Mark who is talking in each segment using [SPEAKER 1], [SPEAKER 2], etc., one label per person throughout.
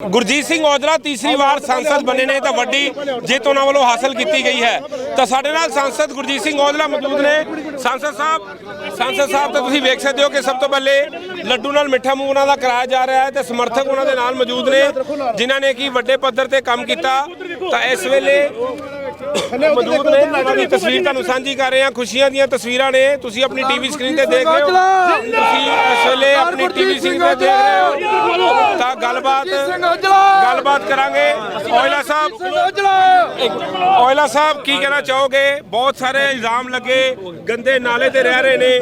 [SPEAKER 1] ਗੁਰਜੀਤ ਸਿੰਘ ਔਜਲਾ ਤੀਸਰੀ ਵਾਰ ਸੰਸਦ ਬਣੇ ਨੇ ਤਾਂ ਵੱਡੀ ਜਿੱਤ ਉਹਨਾਂ ਵੱਲੋਂ ਹਾਸਲ ਕੀਤੀ ਗਈ ਹੈ। ਤਾਂ ਸਾਡੇ ਨਾਲ ਸੰਸਦ ਗੁਰਜੀਤ ਸਿੰਘ ਔਜਲਾ ਮੌਜੂਦ ਨੇ। ਸੰਸਦ ਸਾਹਿਬ ਸੰਸਦ ਸਾਹਿਬ ਤਾਂ ਤੁਸੀਂ ਵੇਖ ਸਕਦੇ ਹੋ ਕਿ ਸਭ ਤੋਂ ਪਹਿਲੇ ਲੱਡੂ ਨਾਲ ਮਿੱਠਾ ਮੂੰਹ ਉਹਨਾਂ ਦਾ ਕਰਾਇਆ ਜਾ ਰਿਹਾ ਹੈ ਤੇ ਸਮਰਥਕ ਉਹਨਾਂ ਦੇ ਨਾਲ ਮੌਜੂਦ ਨੇ ਜਿਨ੍ਹਾਂ ਨੇ ਕੀ ਵੱਡੇ ਪੱਧਰ ਤੇ ਕੰਮ ਕੀਤਾ। ਤਾਂ ਇਸ ਵੇਲੇ ਮੌਜੂਦ ਨੇ ਉਹਨਾਂ ਦੀ ਤਸਵੀਰ ਤੁਹਾਨੂੰ ਸਾਂਝੀ ਕਰ ਰਹੇ ਹਾਂ ਖੁਸ਼ੀਆਂ ਦੀਆਂ ਤਸਵੀਰਾਂ ਨੇ। ਤੁਸੀਂ ਆਪਣੀ ਟੀਵੀ ਸਕਰੀਨ ਤੇ ਦੇਖ ਰਹੇ ਹੋ। ਤੁਸੀਂ ਇਸ ਵੇਲੇ ਆਪਣੀ ਟੀਵੀ ਸਕਰੀਨ ਤੇ ਦੇਖ ਰਹੇ ਹੋ। ਤਾਂ ਗੱਲਬਾਤ ਗੱਲਬਾਤ ਕਰਾਂਗੇ। ਔਜਲਾ ਸਾਹਿਬ ਕੀ ਕਹਿਣਾ ਚਾਹੋਗੇ? ਬਹੁਤ ਸਾਰੇ ਇਲਜ਼ਾਮ ਲੱਗੇ। ਗੰਦੇ ਨਾਲੇ ਤੇ ਰਹਿ ਰਹੇ ਨੇ।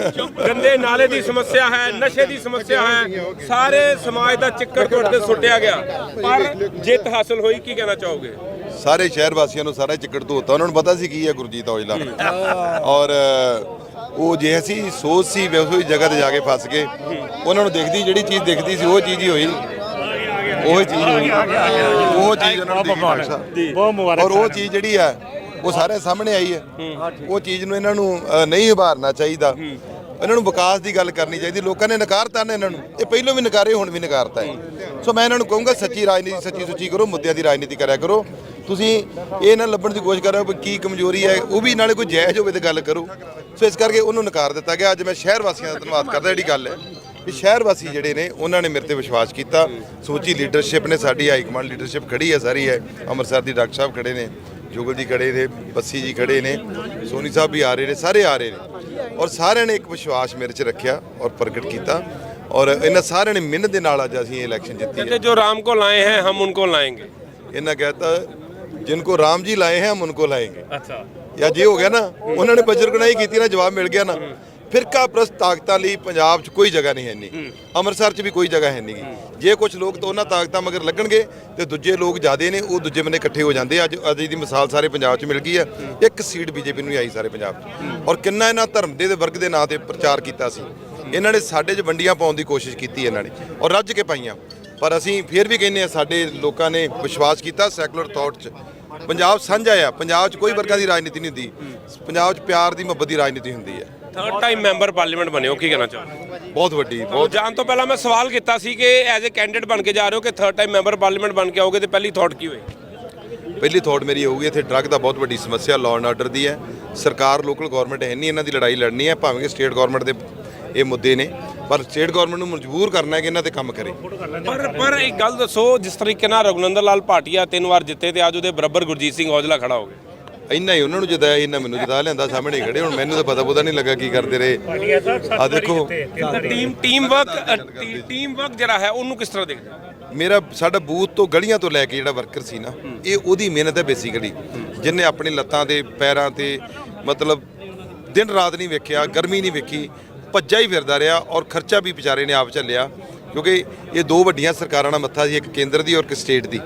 [SPEAKER 1] ਗੰਦੇ ਨਾਲੇ ਦੀ ਸਮੱਸਿਆ ਹੈ ਨਸ਼ੇ ਦੀ ਸਮੱਸਿਆ ਹੈ। ਸਾਰੇ ਸਮਾਜ ਦਾ ਚੱਕਰ ਤੁਹਾਡੇ ਤੇ ਸੁੱਟਿਆ ਗਿਆ। ਪਰ ਜਿੱਤ ਹਾਸਲ ਹੋਈ ਕੀ ਕਹਿਣਾ ਚਾਹੋਗੇ?
[SPEAKER 2] ਸਾਰੇ ਸ਼ਹਿਰ ਵਾਸੀਆਂ ਨੂੰ ਸਾਰਾ ਚਿੱਕੜ ਧੋਤਾ। ਉਹਨਾਂ ਨੂੰ ਪਤਾ ਸੀ ਕੀ ਹੈ ਗੁਰਜੀਤ ਔਜਲਾ? ਔਰ ਉਹ ਜੇ ਅਸੀਂ ਸੋਚ ਸੀ ਵੇ ਉਹੀ ਜਗ੍ਹਾ ਤੇ ਜਾ ਕੇ ਫਸ ਗਏ ਉਹਨਾਂ ਨੂੰ ਦਿਖਦੀ ਜਿਹੜੀ ਚੀਜ਼ ਦਿਖਦੀ ਸੀ ਉਹ ਚੀਜ਼ ਹੀ ਹੋਈ। ਉਹ ਚੀਜ਼ ਹੋਈ। ਉਹ ਚੀਜ਼ ਉਹਨਾਂ ਨੂੰ।
[SPEAKER 3] ਬਹੁਤ ਮੁਬਾਰਕ
[SPEAKER 2] ਔਰ ਉਹ ਚੀਜ਼ ਜਿਹੜੀ ਹੈ ਉਹ ਸਾਰੇ ਸਾਹਮਣੇ ਆਈ ਹੈ। ਉਹ ਚੀਜ਼ ਨੂੰ ਇਹਨਾਂ ਨੂੰ ਨਹੀਂ ਉਭਾਰਨਾ ਚਾਹੀਦਾ। ਇਹਨਾਂ ਨੂੰ ਵਿਕਾਸ ਦੀ ਗੱਲ ਕਰਨੀ ਚਾਹੀਦੀ, ਲੋਕਾਂ ਨੇ ਨਕਾਰਤਾ ਨੇ ਇਹਨਾਂ ਨੂੰ। ਇਹ ਪਹਿਲਾਂ ਵੀ ਨਕਾਰੇ, ਹੁਣ ਵੀ ਨਕਾਰਤਾ ਹੈ। ਸੋ ਮੈਂ ਇਹਨਾਂ ਨੂੰ ਕਹੂੰਗਾ, ਸੱਚੀ ਰਾਜਨੀਤੀ, ਸੱਚੀ ਸੁੱਚੀ ਕਰੋ, ਮੁੱਦਿਆਂ ਦੀ ਰਾਜਨੀਤੀ ਕਰਿਆ ਕਰੋ। ਤੁਸੀਂ ਇਹ ਨਾ ਲੱਭਣ ਦੀ ਕੋਸ਼ਿਸ਼ ਕਰ ਰਹੇ ਹੋ ਵੀ ਕੀ ਕਮਜ਼ੋਰੀ ਹੈ, ਉਹ ਵੀ ਨਾਲੇ ਕੋਈ ਜਾਇਜ਼ ਹੋਵੇ ਤੇ ਗੱਲ ਕਰੋ। ਸੋ ਇਸ ਕਰਕੇ ਉਹਨੂੰ ਨਕਾਰ ਦਿੱਤਾ ਗਿਆ। ਅੱਜ ਮੈਂ ਸ਼ਹਿਰ ਵਾਸੀਆਂ ਦਾ ਧੰਨਵਾਦ ਕਰਦਾ, ਜਿਹੜੀ ਗੱਲ ਹੈ ਵੀ ਸ਼ਹਿਰ ਵਾਸੀ ਜਿਹੜੇ ਨੇ, ਉਹਨਾਂ ਨੇ ਮੇਰੇ ਤੇ ਵਿਸ਼ਵਾਸ ਕੀਤਾ। ਸੋਚੀ ਲੀਡਰਸ਼ਿਪ ਨੇ, ਸਾਡੀ ਹਾਈ ਕਮਾਂਡ ਲੀਡਰਸ਼ਿਪ ਖੜੀ ਹੈ, ਸਾਰੀ ਹੈ। ਅੰਮ੍ਰਿਤਸਰ ਦੀ ਡਾਕਟਰ ਸਾਹਿਬ ਖੜੇ ਨੇ। ਜੁਗਲ ਜੀ ਖੜੇ ਨੇ ਬੱਸੀ ਜੀ ਖੜੇ ਨੇ ਸੋਨੀ ਸਾਹਿਬ ਵੀ ਆ ਰਹੇ ਨੇ ਸਾਰੇ ਆ ਰਹੇ ਨੇ। ਔਰ ਸਾਰਿਆਂ ਨੇ ਇੱਕ ਵਿਸ਼ਵਾਸ ਮੇਰੇ 'ਚ ਰੱਖਿਆ ਔਰ ਪ੍ਰਗਟ ਕੀਤਾ। ਔਰ ਇਹਨਾਂ ਸਾਰਿਆਂ ਨੇ ਮਿਹਨਤ ਦੇ ਨਾਲ ਅੱਜ ਅਸੀਂ ਇਹ ਇਲੈਕਸ਼ਨ ਜਿੱਤੀ ਹੈ।
[SPEAKER 1] ਜੋ ਰਾਮ ਕੋ ਲਾਏ ਹੈ ਹਮ ਉਨਕੋ ਲਾਏਂਗੇ
[SPEAKER 2] ਇਹਨਾਂ ਕਹਤਾ जिनको राम जी लाए हैं हम उनको लाएंगे
[SPEAKER 1] अच्छा
[SPEAKER 2] या ये हो गया ना उन्होंने बजरगुनाही की थी ना जवाब मिल गया ना ਫਿਰਕਾ ਪ੍ਰਸਤ ਤਾਕਤਾਂ ਲਈ ਪੰਜਾਬ 'ਚ ਕੋਈ ਜਗ੍ਹਾ ਨਹੀਂ ਹੈ ਨਹੀਂ ਅੰਮ੍ਰਿਤਸਰ 'ਚ ਵੀ ਕੋਈ ਜਗ੍ਹਾ ਹੈ ਨਹੀਂ ਜੇ ਕੁਝ ਲੋਕ ਤਾਂ ਉਹਨਾਂ ਤਾਕਤਾਂ ਮਗਰ ਲੱਗਣਗੇ ਤੇ ਦੂਜੇ ਲੋਕ ਜ਼ਿਆਦੇ ਨੇ ਉਹ ਦੂਜੇ ਬੰਨੇ ਇਕੱਠੇ ਹੋ ਜਾਂਦੇ। ਅੱਜ ਅੱਜ ਦੀ ਮਿਸਾਲ ਸਾਰੇ ਪੰਜਾਬ 'ਚ ਮਿਲ ਗਈ ਹੈ। ਇੱਕ ਸੀਟ ਬੀਜੇਪੀ ਨੂੰ ਹੀ ਆਈ ਸਾਰੇ ਪੰਜਾਬ 'ਚ। ਔਰ ਕਿੰਨਾ ਇਹਨਾਂ ਧਰਮ ਦੇ ਵਰਗ ਦੇ ਨਾਂ ਤੇ ਪ੍ਰਚਾਰ ਕੀਤਾ ਸੀ। ਇਹਨਾਂ ਨੇ ਸਾਡੇ 'ਚ ਵੰਡੀਆਂ ਪਾਉਣ ਦੀ ਕੋਸ਼ਿਸ਼ ਕੀਤੀ ਇਹਨਾਂ ਨੇ। ਔਰ ਰੱਜ ਕੇ ਪਾਈਆਂ। ਪਰ ਅਸੀਂ ਫਿਰ ਵੀ ਕਹਿੰਦੇ ਆ ਸਾਡੇ ਲੋਕਾਂ ਨੇ ਵਿਸ਼ਵਾਸ ਕੀਤਾ ਸੈਕੂਲਰ ਥਾਟ 'ਚ। ਪੰਜਾਬ ਸਾਂਝਾ ਆ ਪੰਜਾਬ 'ਚ ਕੋਈ ਵਰਗਾਂ ਦੀ ਰਾਜਨੀਤੀ ਨਹੀਂ ਹੁੰਦੀ। ਪੰਜਾਬ 'ਚ ਪਿਆਰ ਦੀ ਮੁਹੱਬਤ ਦੀ ਰਾਜਨੀਤੀ ਹੁੰਦੀ ਹੈ।
[SPEAKER 1] ਥਰਡ ਟਾਈਮ ਮੈਂਬਰ ਪਾਰਲੀਮੈਂਟ ਬਣੇ ਹੋ ਕੀ ਕਹਿਣਾ ਚਾਹੋਗੇ?
[SPEAKER 2] ਬਹੁਤ ਵੱਡੀ
[SPEAKER 1] ਬਹੁਤ ਜਾਣ ਤੋਂ ਪਹਿਲਾਂ ਮੈਂ ਸਵਾਲ ਕੀਤਾ ਸੀ ਕਿ ਐਜ਼ ਅ ਕੈਂਡੀਡੇਟ ਬਣ ਕੇ ਜਾ ਰਹੇ ਹੋ ਕਿ ਥਰਡ ਟਾਈਮ ਮੈਂਬਰ ਪਾਰਲੀਮੈਂਟ ਬਣ ਕੇ ਆਓਗੇ ਤੇ ਪਹਿਲੀ ਥਾਟ ਕੀ ਹੋਏ
[SPEAKER 2] ਪਹਿਲੀ ਥਾਟ ਮੇਰੀ ਹੋਊਗੀ ਇੱਥੇ ਡਰੱਗ ਦਾ ਬਹੁਤ ਵੱਡੀ ਸਮੱਸਿਆ ਲਾਅ ਐਂਡ ਆਰਡਰ ਦੀ ਹੈ। ਸਰਕਾਰ ਲੋਕਲ ਗਵਰਨਮੈਂਟ ਹੈ ਨਹੀਂ ਇਹਨਾਂ ਦੀ ਲੜਾਈ ਲੜਨੀ ਹੈ ਭਾਵੇਂ ਕਿ ਸਟੇਟ ਗਵਰਨਮੈਂਟ ਦੇ ਇਹ ਮੁੱਦੇ ਨੇ। ਪਰ ਸਟੇਟ ਗਵਰਨਮੈਂਟ ਨੂੰ ਮਜਬੂਰ ਕਰਨਾ ਹੈ ਕਿ ਇਹਨਾਂ ਤੇ ਕੰਮ ਕਰੇ।
[SPEAKER 1] ਪਰ ਪਰ ਇੱਕ ਗੱਲ ਦੱਸੋ ਜਿਸ ਤਰੀਕੇ ਨਾਲ ਰਘੁਨੰਦਰ ਲਾਲ ਭਾਟੀਆ ਤਿੰਨ ਵਾਰ ਜਿੱਤੇ ਤੇ ਅੱਜ ਉਹਦੇ ਬਰਾਬਰ ਗੁਰਜੀਤ ਸਿੰਘ ਔਜਲਾ ਖੜਾ ਹੋ ਗਿਆ।
[SPEAKER 2] ਇੰਨਾ ਹੀ ਉਹਨਾਂ ਨੂੰ ਜਿਦਾਇਆ ਇਹਨਾਂ ਮੈਨੂੰ ਜਿਦਾ ਲਿਆਂਦਾ ਸਾਹਮਣੇ ਖੜੇ ਹੁਣ ਮੈਨੂੰ ਤਾਂ ਪਤਾ ਪਤਾ ਨਹੀਂ ਲੱਗਾ ਕੀ ਕਰਦੇ ਰਹੇ। ਆ ਦੇਖੋ।
[SPEAKER 1] Team team work team work ਜਿਹੜਾ ਹੈ ਉਹਨੂੰ ਕਿਸ ਤਰ੍ਹਾਂ ਦੇਖਦੇ
[SPEAKER 2] ਮੇਰਾ ਸਾਡਾ ਬੂਥ ਤੋਂ ਗਲੀਆਂ ਤੋਂ ਲੈ ਕੇ ਜਿਹੜਾ ਵਰਕਰ ਸੀ ਨਾ ਇਹ ਉਹਦੀ ਮਿਹਨਤ ਹੈ ਬੇਸਿਕਲੀ ਜਿਨੇ ਆਪਣੀ ਲੱਤਾਂ ਤੇ ਪੈਰਾਂ ਤੇ ਮਤਲਬ ਦਿਨ ਰਾਤ ਨਹੀਂ ਵੇਖਿਆ ਗਰਮੀ ਨਹੀਂ ਵੇਖੀ ਭੱਜਾ ਹੀ ਫਿਰਦਾ ਰਿਹਾ ਔਰ ਖਰਚਾ ਵੀ ਵਿਚਾਰੇ ਨੇ ਆਪ ਝੱਲਿਆ। ਕਿਉਂਕਿ ਇਹ ਦੋ ਵੱਡੀਆਂ ਸਰਕਾਰਾਂ ਨਾਲ ਮੱਥਾ ਸੀ ਇੱਕ ਕੇਂਦਰ ਦੀ ਔਰ ਇੱਕ ਸਟੇਟ ਦੀ।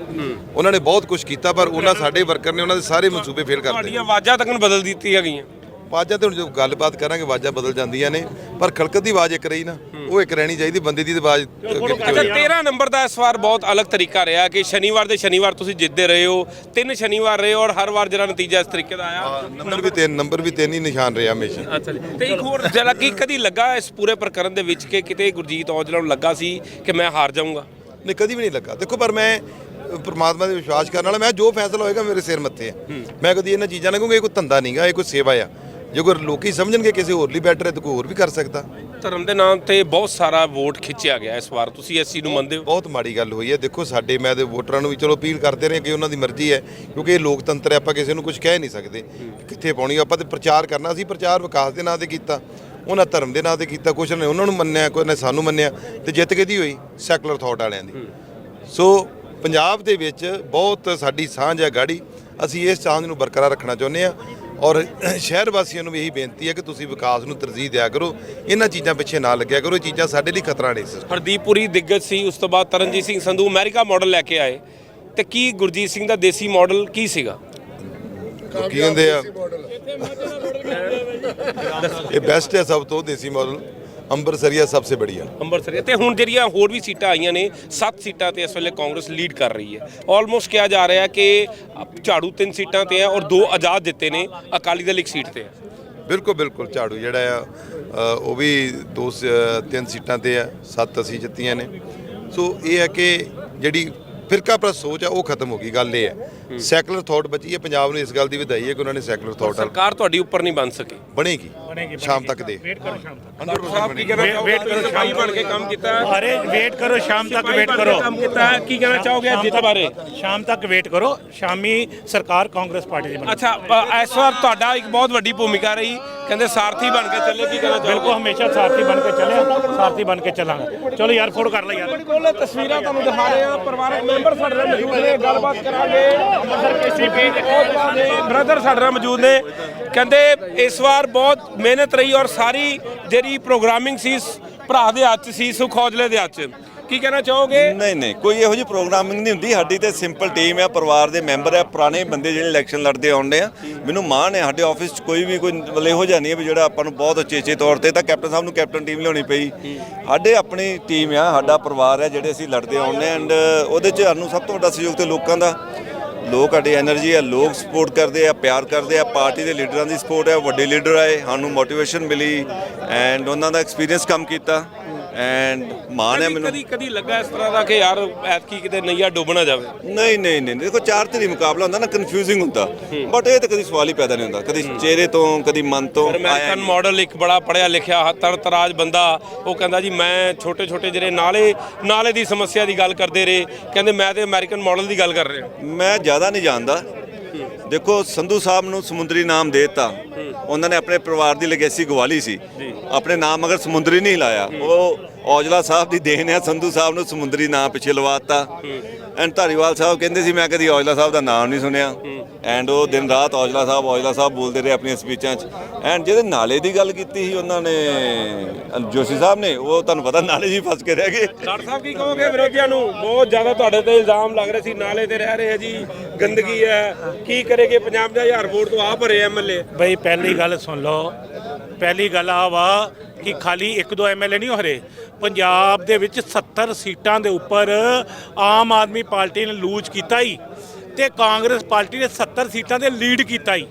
[SPEAKER 2] ਉਹਨਾਂ ਨੇ ਬਹੁਤ ਕੁਝ ਕੀਤਾ ਪਰ ਉਹਨਾਂ ਸਾਡੇ ਵਰਕਰ ਨੇ ਉਹਨਾਂ ਦੇ ਸਾਰੇ ਮਨਸੂਬੇ ਫੇਲ ਕਰ ਦਿੱਤੇ।
[SPEAKER 1] ਤੁਹਾਡੀਆਂ ਆਵਾਜ਼ਾਂ ਤੱਕ ਬਦਲ ਦਿੱਤੀਆਂ ਗਈਆਂ
[SPEAKER 2] ਆਵਾਜ਼ਾਂ ਤੇ ਹੁਣ ਜੋ ਗੱਲਬਾਤ ਕਰਾਂਗੇ ਆਵਾਜ਼ਾਂ ਬਦਲ ਜਾਂਦੀਆਂ ਨੇ ਪਰ ਖਲਕਤ ਦੀ ਆਵਾਜ਼ ਇੱਕ ਰਹੀ ਨਾ ਉਹ ਇੱਕ ਰਹਿਣੀ ਚਾਹੀਦੀ ਬੰਦੇ ਦੀ ਆਵਾਜ਼ ਅੱਗੇ ਪਿੱਛੇ
[SPEAKER 1] ਅੱਛਾ
[SPEAKER 2] ਹੋਈ
[SPEAKER 1] 13 ਨੰਬਰ ਦਾ ਇਸ ਵਾਰ ਬਹੁਤ ਅਲੱਗ ਤਰੀਕਾ ਰਿਹਾ ਕਿ ਸ਼ਨੀਵਾਰ ਦੇ ਸ਼ਨੀਵਾਰ ਤੁਸੀਂ ਜਿੱਤਦੇ ਰਹੇ ਹੋ ਤਿੰਨ ਸ਼ਨੀਵਾਰ ਰਹੇ ਹੋ ਔਰ ਹਰ ਵਾਰ ਜਿਹੜਾ ਨਤੀਜਾ ਇਸ ਤਰੀਕੇ ਦਾ ਆਇਆ।
[SPEAKER 2] ਨੰਬਰ ਵੀ ਤਿੰਨ ਨੰਬਰ ਵੀ ਤਿੰਨ ਹੀ ਨਿਸ਼ਾਨ ਰਿਹਾ ਹਮੇਸ਼ਾ।
[SPEAKER 1] ਅੱਛਾ ਜੀ ਤੇ ਇੱਕ ਹੋਰ ਜਿਹੜਾ ਕਿ ਕਦੀ ਲੱਗਾ ਇਸ ਪੂਰੇ ਪ੍ਰਕਰਨ ਦੇ ਵਿੱਚ ਕਿ ਕਿਤੇ ਗੁਰਜੀਤ ਔਜਲਾ ਨੂੰ ਲੱਗਾ ਸੀ ਕਿ ਮੈਂ ਹਾਰ ਜਾਊਂਗਾ?
[SPEAKER 2] ਨਹੀਂ ਕਦੀ ਵੀ ਨਹੀਂ ਲੱਗਾ। ਦੇਖੋ ਪਰ ਮੈਂ ਪ੍ਰਮਾਤਮਾ ਦੇ ਵਿਸ਼ਵਾਸ ਕਰਨ ਵਾਲਾ ਮੈਂ ਜੋ ਫੈਸਲਾ ਹੋਏਗਾ ਮੇਰੇ ਸਿਰ ਮੱਥੇ ਆ। ਮੈਂ ਕਦੀ ਇਹਨਾਂ ਚੀਜ਼ਾਂ ਨਾਲ ਕਹੂੰਗਾ ਇਹ ਕੋਈ ਧੰਦਾ ਨਹੀਂਗਾ ਇਹ ਕੋਈ ਸੇਵਾ ਆ। ਜੇ ਕੋਈ ਲੋਕੀ ਸਮਝਣਗੇ ਕਿਸੇ ਹੋਰ ਲਈ ਬੈਟਰ ਹੈ ਤਾਂ ਕੋਈ ਹੋਰ ਵੀ ਕਰ ਸਕਦਾ।
[SPEAKER 1] ਧਰਮ ਦੇ ਨਾਮ ਤੇ ਬਹੁਤ ਸਾਰਾ ਵੋਟ ਖਿੱਚਿਆ ਗਿਆ ਇਸ ਵਾਰ। ਤੁਸੀਂ ਇਸ ਚੀਜ਼ ਨੂੰ ਮੰਨਦੇ ਹੋ?
[SPEAKER 2] ਬਹੁਤ ਮਾੜੀ ਗੱਲ ਹੋਈ ਹੈ। ਦੇਖੋ ਸਾਡੇ ਮੈਂ ਤੇ ਵੋਟਰਾਂ ਨੂੰ ਵੀ ਚਲੋ ਅਪੀਲ ਕਰਦੇ ਰਹੇ ਕਿ ਉਹਨਾਂ ਦੀ ਮਰਜ਼ੀ ਹੈ ਕਿਉਂਕਿ ਇਹ ਲੋਕਤੰਤਰ ਹੈ ਆਪਾਂ ਕਿਸੇ ਨੂੰ ਕੁਝ ਕਹਿ ਨਹੀਂ ਸਕਦੇ। ਕਿੱਥੇ ਪਾਉਣੀ ਆਪਾਂ ਤੇ ਪ੍ਰਚਾਰ ਕਰਨਾ ਸੀ ਪ੍ਰਚਾਰ ਵਿਕਾਸ ਦੇ ਨਾਂ ਤੇ ਕੀਤਾ। ਉਹਨਾਂ ਧਰਮ ਦੇ ਨਾਂ ਤੇ ਕੀਤਾ ਕੁਛ ਨੇ ਉਹਨਾਂ ਨੂੰ ਮੰਨਿਆ ਕੋਈ ਨੇ ਸਾਨੂੰ ਮੰਨਿਆ ਤੇ ਜਿੱਤ ਕਿਹਦੀ ਹੋਈ? ਸੈਕੂਲਰ ਥਾਟ ਵਾਲਿਆਂ ਦੀ। ਸੋ ਪੰਜਾਬ ਦੇ ਵਿੱਚ ਬਹੁਤ ਸਾਡੀ ਸਾਂਝ ਹੈ ਗਾੜੀ। ਅਸੀਂ ਇਸ ਸਾਂਝ ਨੂੰ ਬਰਕਰਾਰ ਰੱਖਣਾ ਚਾਹੁੰਦੇ ਆ ਔਰ ਸ਼ਹਿਰ ਵਾਸੀਆਂ ਨੂੰ ਵੀ ਇਹੀ ਬੇਨਤੀ ਹੈ ਕਿ ਤੁਸੀਂ ਵਿਕਾਸ ਨੂੰ ਤਰਜੀਹ ਦਿਆ ਕਰੋ। ਇਹਨਾਂ ਚੀਜ਼ਾਂ ਪਿੱਛੇ ਨਾ ਲੱਗਿਆ ਕਰੋ ਇਹ ਚੀਜ਼ਾਂ ਸਾਡੇ ਲਈ ਖਤਰਾ ਨੇ ਸਿਸਟਮ
[SPEAKER 1] ਹਰਦੀਪੁਰੀ ਦਿੱਗਜ ਸੀ ਉਸ ਤੋਂ ਬਾਅਦ ਤਰਨਜੀਤ ਸਿੰਘ ਸੰਧੂ ਅਮਰੀਕਾ ਮਾਡਲ ਲੈ ਕੇ ਆਏ। ਤੇ ਕੀ ਗੁਰਜੀਤ ਸਿੰਘ ਦਾ ਦੇਸੀ ਮਾਡਲ ਕੀ ਸੀਗਾ?
[SPEAKER 2] ਕੀ ਕਹਿੰਦੇ ਆ? ਇਹ ਬੈਸਟ ਹੈ ਸਭ ਤੋਂ ਦੇਸੀ ਮਾਡਲ ਅੰਬਰਸਰੀਆ ਸਭ ਤੋਂ ਬੜੀਆ।
[SPEAKER 1] ਅੰਮ੍ਰਿਤਸਰ ਤੇ ਹੁਣ ਜਿਹੜੀਆਂ ਹੋਰ ਵੀ ਸੀਟਾਂ ਆਈਆਂ ਨੇ 7 ਸੀਟਾਂ ਤੇ ਇਸ ਵੇਲੇ ਕਾਂਗਰਸ ਲੀਡ ਕਰ ਰਹੀ ਹੈ। ਆਲਮੋਸਟ ਕਿਹਾ ਜਾ ਰਿਹਾ ਕਿ ਝਾੜੂ ਤਿੰਨ ਸੀਟਾਂ ਤੇ ਹੈ ਔਰ ਦੋ ਆਜ਼ਾਦ ਦਿੱਤੇ ਨੇ ਅਕਾਲੀ ਦਲ ਇੱਕ ਸੀਟ ਤੇ ਹੈ
[SPEAKER 2] ਬਿਲਕੁਲ ਬਿਲਕੁਲ ਝਾੜੂ ਜਿਹੜਾ ਆ ਅ, ਉਹ ਵੀ ਦੋ ਸ- ਤਿੰਨ ਸੀਟਾਂ ਤੇ ਆ ਸੱਤ ਅਸੀਂ ਜਿੱਤੀਆਂ ਨੇ। ਸੋ ਇਹ ਹੈ ਕਿ ਜਿਹੜੀ ਫਿਰਕਾ ਪ੍ਰਸ ਸੋਚ ਆ ਉਹ ਖਤਮ ਹੋ ਗਈ ਗੱਲ ਇਹ ਹੈ। ਸੈਕੂਲਰ ਥਾਟ ਬਚੀ ਹੈ ਪੰਜਾਬ ਨੂੰ ਇਸ ਗੱਲ ਦੀ ਵਧਾਈ ਹੈ ਕਿ ਉਹਨਾਂ ਨੇ ਸੈਕੂਲਰ ਥਾਟ
[SPEAKER 1] ਸਰਕਾਰ ਤੁਹਾਡੀ ਉੱਪਰ ਨਹੀਂ ਬਣ ਸਕੀ।
[SPEAKER 2] ਬਣੇਗੀ ਸ਼ਾਮ ਤੱਕ ਦੇ।
[SPEAKER 3] ਵੇਟ ਕਰੋ ਸ਼ਾਮ ਤੱਕ।
[SPEAKER 2] 100%
[SPEAKER 1] ਕੀ ਕਹਿਣਾ ਚਾਹੋਗੇ?
[SPEAKER 3] ਵੇਟ ਕਰੋ,
[SPEAKER 1] ਸਿਪਾਹੀ ਬਣ ਕੇ ਕੰਮ ਕੀਤਾ।
[SPEAKER 3] ਅਰੇ ਵੇਟ ਕਰੋ ਸ਼ਾਮ ਤੱਕ ਵੇਟ ਕਰੋ।
[SPEAKER 1] ਕੰਮ ਕੀਤਾ। ਕੀ ਕਹਿਣਾ ਚਾਹੋਗੇ
[SPEAKER 3] ਸ਼ਾਮ
[SPEAKER 1] ਜਿੱਤ ਬਾਰੇ?
[SPEAKER 3] ਸ਼ਾਮ ਤੱਕ ਵੇਟ ਕਰੋ। ਸ਼ਾਮੀ ਸਰਕਾਰ ਕਾਂਗਰਸ ਪਾਰਟੀ ਦੀ ਬਣੇ
[SPEAKER 1] ਅੱਛਾ ਇਸ ਵਾਰ ਤੁਹਾਡਾ ਇੱਕ ਬਹੁਤ ਵੱਡੀ ਭੂਮਿਕਾ ਰਹੀ। ਕਹਿੰਦੇ ਸਾਰਥੀ ਬਣ ਕੇ ਚੱਲੇ ਕੀ ਚਾਹੋਗੇ?
[SPEAKER 3] ਬਿਲਕੁਲ ਹਮੇਸ਼ਾ ਸਾਥੀ ਬਣ ਕੇ ਚੱਲੇ ਸਾਥੀ ਬਣ ਕੇ ਚੱਲਾਂਗੇ। ਚਲੋ ਯਾਰ ਫੋਟੋ ਕਰ ਲੈ ਯਾਰ।
[SPEAKER 1] ਬਿਲਕੁਲ ਤਸਵੀਰਾਂ ਤੁਹਾਨੂੰ ਦਿਖਾ ਰਹੇ ਹਾਂ ਪਰਿਵਾਰਕ ਮੈਂਬਰ ਸਾਡੇ ਨਾਲ ਮੌਜੂਦ ਨੇ ਗੱਲਬਾਤ ਕਰਾਂਗੇ। ਅੰਮ੍ਰਿਤਸਰ ਕੇਸੀਪੀ ਦੇ ਬ੍ਰਦਰ ਸਾਡੇ ਨਾਲ ਮੌਜੂਦ ਨੇ। ਕਹਿੰਦੇ ਇਸ ਵਾਰ ਬਹੁਤ ਮਿਹਨਤ ਰਹੀ ਔਰ ਸਾਰੀ ਜਿਹੜੀ ਪ੍ਰੋਗਰਾਮਿੰਗ ਸੀ ਭਰਾ ਦੇ ਹੱਥ 'ਚ ਸੀ ਸੁਖ ਔਜਲੇ ਦੇ ਹੱਥ 'ਚ। ਕੀ ਕਹਿਣਾ ਚਾਹੋਗੇ?
[SPEAKER 4] ਨਹੀਂ ਨਹੀਂ, ਕੋਈ ਇਹੋ ਜਿਹੀ ਪ੍ਰੋਗਰਾਮਿੰਗ ਨਹੀਂ ਹੁੰਦੀ। ਸਾਡੀ ਤੇ ਸਿੰਪਲ ਟੀਮ ਹੈ ਪਰਿਵਾਰ ਦੇ ਮੈਂਬਰ ਹੈ ਪੁਰਾਣੇ ਬੰਦੇ ਜਿਹੜੇ ਇਲੈਕਸ਼ਨ ਲੜਦੇ ਆਉਂਦੇ ਆ। ਮੈਨੂੰ ਮਾਣ ਹੈ, ਸਾਡੇ ਆਫਿਸ 'ਚ ਕੋਈ ਵੀ ਕੋਈ ਮਤਲਬ ਇਹੋ ਜਿਹਾ ਨਹੀਂ ਹੈ ਵੀ ਜਿਹੜਾ ਆਪਾਂ ਨੂੰ ਬਹੁਤ ਅੱਛੇ ਅੱਛੇ ਤੌਰ ਤੇ ਤਾਂ ਕੈਪਟਨ ਸਾਹਿਬ ਨੂੰ ਕੈਪਟਨ ਟੀਮ ਲਿਆਉਣੀ ਪਈ। ਸਾਡੇ ਆਪਣੀ ਟੀਮ ਆ, ਸਾਡਾ ਪਰਿਵਾਰ ਆ, ਜਿਹੜੇ ਅਸੀਂ ਲੜਦੇ ਆਉਂਦੇ ਆ। ਐਂਡ ਉਹਦੇ 'ਚ ਸਾਨੂੰ ਸਭ ਤੋਂ ਵੱਡਾ ਸਹਿਯੋਗ ਤੇ ਲੋਕਾਂ ਦਾ। ਲੋਕ ਸਾਡੀ એનર્ਜੀ ਆ, ਲੋਕ ਸਪੋਰਟ ਕਰਦੇ ਆ, ਪਿਆਰ ਕਰਦੇ ਆ, ਪਾਰਟੀ ਦੇ ਲੀਡਰਾਂ ਦੀ ਸਪੋਰਟ ਆ, ਵੱਡੇ ਲੀਡਰ ਆਏ, ਸਾਨੂੰ ਮੋਟੀਵੇਸ਼ਨ ਮਿਲੀ। ਐਂਡ ਉਹਨਾਂ ਦਾ ਐਕਸਪੀਰੀਅੰਸ ਕੰਮ ਕੀਤਾ। ਐਂਡ ਮਾਣ ਹੈ ਮੈਨੂੰ।
[SPEAKER 1] ਕਦੀ ਕਦੀ ਲੱਗਾ ਇਸ ਤਰ੍ਹਾਂ ਦਾ ਕਿ ਯਾਰ ਐਤਕੀ ਕਿਤੇ ਨਈਆ ਡੁੱਬਣਾ ਜਾਵੇ?
[SPEAKER 4] ਨਹੀਂ ਨਹੀਂ ਨਹੀਂ ਦੇਖੋ ਚਾਰ ਧਿਰੀ ਮੁਕਾਬਲਾ ਹੁੰਦਾ ਨਾ ਕਨਫਿਊਜ਼ਿੰਗ ਹੁੰਦਾ। ਬਟ ਇਹ ਤਾਂ ਕਦੀ ਸਵਾਲ ਹੀ ਪੈਦਾ ਨਹੀਂ ਹੁੰਦਾ। ਕਦੀ ਚਿਹਰੇ ਤੋਂ ਕਦੀ ਮਨ ਤੋਂ
[SPEAKER 1] ਅਮਰੀਕਨ
[SPEAKER 4] ਨਹੀਂ।
[SPEAKER 1] ਮਾਡਲ ਇੱਕ ਬੜਾ ਪੜਿਆ ਲਿਖਿਆ ਤਰ ਤਰਾਜ ਬੰਦਾ ਉਹ ਕਹਿੰਦਾ ਜੀ ਮੈਂ ਛੋਟੇ ਛੋਟੇ ਜਿਹੜੇ ਨਾਲੇ ਨਾਲੇ ਦੀ ਸਮੱਸਿਆ ਦੀ ਗੱਲ ਕਰਦੇ ਰਹੇ। ਕਹਿੰਦੇ ਮੈਂ ਤੇ ਅਮਰੀਕਨ ਮਾਡਲ ਦੀ ਗੱਲ ਕਰ ਰਿਹਾ।
[SPEAKER 4] ਮੈਂ ਜ਼ਿਆਦਾ ਨਹੀਂ ਜਾਣਦਾ। ਦੇਖੋ ਸੰਧੂ ਸਾਹਿਬ ਨੂੰ ਸਮੁੰਦਰੀ ਨਾਮ ਦੇ ਦਿੱਤਾ। ਉਹਨਾਂ ਨੇ ਆਪਣੇ ਪਰਿਵਾਰ ਦੀ ਲੈਗੇਸੀ ਗਵਾਲੀ ਸੀ। ਆਪਣੇ ਨਾਮ ਅਗਰ ਸਮੁੰਦਰੀ ਨਹੀਂ ਲਾਇਆ ਉਹ ਔਜਲਾ ਸਾਹਿਬ ਦੀ ਦੇਣ ਹੈ ਸੰਧੂ ਸਾਹਿਬ ਨੂੰ ਸਮੁੰਦਰੀ ਨਾਮ ਪਿੱਛੇ ਲਵਾਤਾ ਐਂਡ ਧਾਰੀਵਾਲ ਸਾਹਿਬ ਕਹਿੰਦੇ ਸੀ ਮੈਂ ਕਦੀ ਔਜਲਾ ਸਾਹਿਬ ਦਾ ਨਾਮ ਨਹੀਂ ਸੁਣਿਆ। ਐਂਡ ਉਹ ਦਿਨ ਰਾਤ ਔਜਲਾ ਸਾਹਿਬ ਔਜਲਾ ਸਾਹਿਬ ਬੋਲਦੇ ਰਹੇ ਆਪਣੀਆਂ ਸਪੀਚਾਂ 'ਚ। ਐਂਡ ਜਿਹਦੇ ਨਾਲੇ ਦੀ ਗੱਲ ਕੀਤੀ ਸੀ ਉਹਨਾਂ ਨੇ ਜੋਸ਼ੀ ਸਾਹਿਬ ਨੇ ਉਹ ਤੁਹਾਨੂੰ ਪਤਾ ਨਾਲੇ ਜੀ ਫਸ ਕੇ ਰਹਿ ਗਏ।
[SPEAKER 1] ਡਾਕਟਰ ਸਾਹਿਬ ਕੀ ਕਹੋਗੇ ਵਿਰੋਧੀਆਂ ਨੂੰ? ਬਹੁਤ ਜ਼ਿਆਦਾ ਤੁਹਾਡੇ ਤੇ ਇਲਜ਼ਾਮ ਲੱਗ ਰਹੇ ਸੀ ਨਾਲੇ ਤੇ ਰਹਿ ਰਹੇ ਆ ਜੀ। ਗੰਦਗੀ ਹੈ। ਕੀ ਕਰੇਗੇ? ਪੰਜਾਬ ਦਾ ਹਜ਼ਾਰ ਵੋਟ ਤੋਂ ਆ ਭਰੇ ਐਮਐਲਏ
[SPEAKER 3] ਬਈ, ਪਹਿਲੀ ਗੱਲ ਸੁਣ ਲਓ। ਪਹਿਲੀ ਗੱਲ ਆ ਵਾ ਕਿ ਖਾਲੀ ਇੱਕ ਦੋ ਐਮਐਲਏ ਨਹੀਂ ਹਰੇ। ਪੰਜਾਬ ਦੇ ਵਿੱਚ 70 ਸੀਟਾਂ ਦੇ ਉੱਪਰ ਆਮ ਆਦਮੀ ਪਾਰਟੀ ਨੇ ਲੂਜ ਕੀਤਾ ਹੀ ਤੇ ਕਾਂਗਰਸ ਪਾਰਟੀ ਨੇ 70 ਸੀਟਾਂ ਤੇ ਲੀਡ ਕੀਤਾ ਹੀ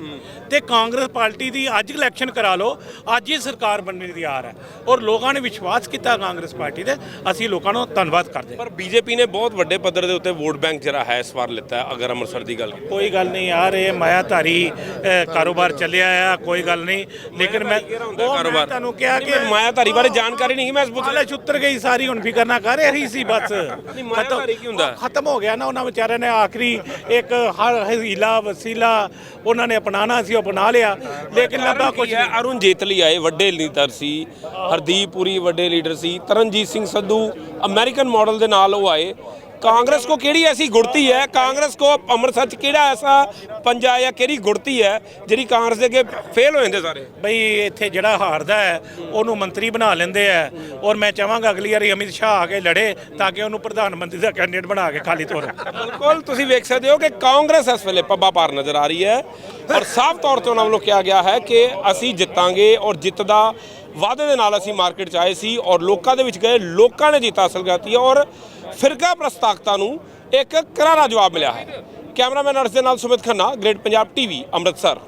[SPEAKER 3] ਤੇ ਕਾਂਗਰਸ ਪਾਰਟੀ ਦੀ ਅੱਜ ਇਲੈਕਸ਼ਨ ਕਰਾ ਲਓ ਅੱਜ ਹੀ ਸਰਕਾਰ ਬਣਨ ਦੀ ਤਿਆਰ ਹੈ ਔਰ ਲੋਕਾਂ ਨੇ ਵਿਸ਼ਵਾਸ ਕੀਤਾ ਕਾਂਗਰਸ ਪਾਰਟੀ ਤੇ ਅਸੀਂ ਲੋਕਾਂ ਨੂੰ ਧੰਨਵਾਦ ਕਰਦੇ।
[SPEAKER 1] ਪਰ ਬੀਜੇਪੀ ਨੇ ਬਹੁਤ ਵੱਡੇ ਪੱਧਰ ਦੇ ਉੱਤੇ ਵੋਟ ਬੈਂਕ ਜਿਹੜਾ ਹੈ ਇਸ ਵਾਰ ਲਿੱਤਾ ਅਗਰ ਅੰਮ੍ਰਿਤਸਰ ਦੀ ਗੱਲ
[SPEAKER 3] ਕੋਈ ਗੱਲ ਨਹੀਂ ਯਾਰ ਇਹ ਮਾਇਆਧਾਰੀ ਕਾਰੋਬਾਰ ਚੱਲਿਆ ਆ ਕੋਈ ਗੱਲ ਨਹੀਂ ਲੇਕਿਨ ਮੈਂ
[SPEAKER 1] ਕਾਰੋਬਾਰ
[SPEAKER 3] ਤੁਹਾਨੂੰ ਕਿਹਾ ਕਿ
[SPEAKER 1] ਮਾਇਆਧਾਰੀ ਬਾਰੇ ਜਾਣਕਾਰੀ ਨਹੀਂ ਮੈਂ ਪੁੱਛ
[SPEAKER 3] ਉਤਰ ਗਈ ਸਾਰੀ ਹੁਣ ਫਿਕਰ ਨਾ ਕਰ ਰਹੀ ਸੀ ਬਸ
[SPEAKER 1] ਮਾਇਆਧਾਰੀ ਕੀ ਹੁੰਦਾ?
[SPEAKER 3] ਖਤਮ ਹੋ ਗਿਆ ਨਾ ਉਹਨਾਂ ਵਿਚਾਰਿਆਂ ਨੇ ਆਖਰੀ ਇੱਕ ਹਰ ਹੀਲਾ ਵਸੀਲਾ ਉਹਨਾਂ ਨੇ ਅਪਣਾਣਾ ਸੀ ਅਪਣਾ ਲਿਆ ਲੇਕਿਨ ਲੱਭਾ ਕੁਝ
[SPEAKER 1] ਕੁਝ ਹੈ? ਅਰੁਣ ਜੇਤਲੀ ਆਏ ਵੱਡੇ ਲੀਡਰ ਸੀ ਹਰਦੀਪ ਪੁਰੀ ਵੱਡੇ ਲੀਡਰ ਸੀ ਤਰਨਜੀਤ ਸਿੰਘ ਸੰਧੂ ਅਮਰੀਕਨ ਮਾਡਲ ਦੇ ਨਾਲ ਉਹ ਆਏ। ਕਾਂਗਰਸ ਕੋ ਕਿਹੜੀ ਐਸੀ ਗੁੜਤੀ ਹੈ? ਕਾਂਗਰਸ ਕੋ ਅੰਮ੍ਰਿਤਸਰ ਚ ਕਿਹੜਾ ਐਸਾ ਪੰਜਾ ਜਾਂ ਕਿਹੜੀ ਗੁੜਤੀ ਹੈ ਜਿਹੜੀ ਕਾਂਗਰਸ ਦੇ ਅੱਗੇ ਫੇਲ ਹੋ ਜਾਂਦੇ ਸਾਰੇ?
[SPEAKER 3] ਬਈ ਇੱਥੇ ਜਿਹੜਾ ਹਾਰਦਾ ਹੈ ਉਹਨੂੰ ਮੰਤਰੀ ਬਣਾ ਲੈਂਦੇ ਆ ਔਰ ਮੈਂ ਚਾਹਾਂਗਾ ਅਗਲੀ ਵਾਰੀ ਅਮਿਤ ਸ਼ਾਹ ਆ ਕੇ ਲੜੇ ਤਾਂ ਕਿ ਉਹਨੂੰ ਪ੍ਰਧਾਨ ਮੰਤਰੀ ਦਾ ਕੈਂਡੀਡੇਟ ਬਣਾ ਕੇ ਖਾਲੀ ਤੋਰੇ।
[SPEAKER 1] ਬਿਲਕੁਲ ਤੁਸੀਂ ਵੇਖ ਸਕਦੇ ਹੋ ਕਿ ਕਾਂਗਰਸ ਇਸ ਵੇਲੇ ਪੱਬਾ ਪਾਰ ਨਜ਼ਰ ਆ ਰਹੀ ਹੈ ਔਰ ਸਾਫ਼ ਤੌਰ ਤੇ ਉਹਨਾਂ ਵੱਲੋਂ ਕਿਹਾ ਗਿਆ ਹੈ ਕਿ ਅਸੀਂ ਜਿੱਤਾਂਗੇ ਔਰ ਜਿੱਤ ਦਾ ਵਾਅਦੇ ਦੇ ਨਾਲ ਅਸੀਂ ਮਾਰਕੀਟ 'ਚ ਆਏ ਸੀ ਔਰ ਲੋਕਾਂ ਦੇ ਵਿੱਚ ਗਏ, ਲੋਕਾਂ ਨੇ ਜਿੱਤ ਹਾਸਲ ਕਰਤੀ ਹੈ ਔਰ ਫਿਰਕਾ ਪ੍ਰਸਤਾਕਤਾ ਨੂੰ ਇੱਕ ਕਰਾਰਾ ਜਵਾਬ ਮਿਲਿਆ ਹੈ। ਕੈਮਰਾਮੈਨ ਅਰਸ਼ ਦੇ ਨਾਲ ਸੁਮਿਤ ਖੰਨਾ, ਗ੍ਰੇਟ ਪੰਜਾਬ ਟੀਵੀ, ਅੰਮ੍ਰਿਤਸਰ।